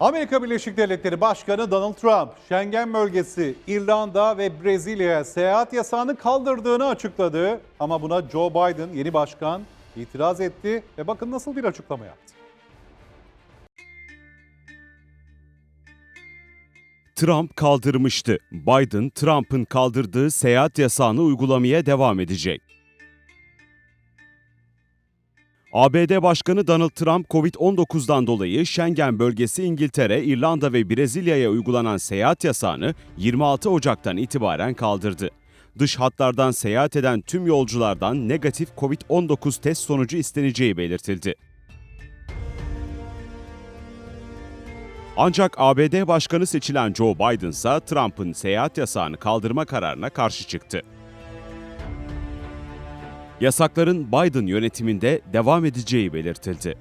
Amerika Birleşik Devletleri Başkanı Donald Trump, Schengen bölgesi, İrlanda ve Brezilya'ya seyahat yasağını kaldırdığını açıkladı. Ama buna Joe Biden, yeni başkan, itiraz etti ve bakın nasıl bir açıklama yaptı. Trump kaldırmıştı. Biden, Trump'ın kaldırdığı seyahat yasağını uygulamaya devam edecek. ABD Başkanı Donald Trump, Covid-19'dan dolayı Schengen bölgesi İngiltere, İrlanda ve Brezilya'ya uygulanan seyahat yasağını 26 Ocak'tan itibaren kaldırdı. Dış hatlardan seyahat eden tüm yolculardan negatif Covid-19 test sonucu isteneceği belirtildi. Ancak ABD Başkanı seçilen Joe Biden ise Trump'ın seyahat yasağını kaldırma kararına karşı çıktı. Yasakların Biden yönetiminde devam edeceği belirtildi.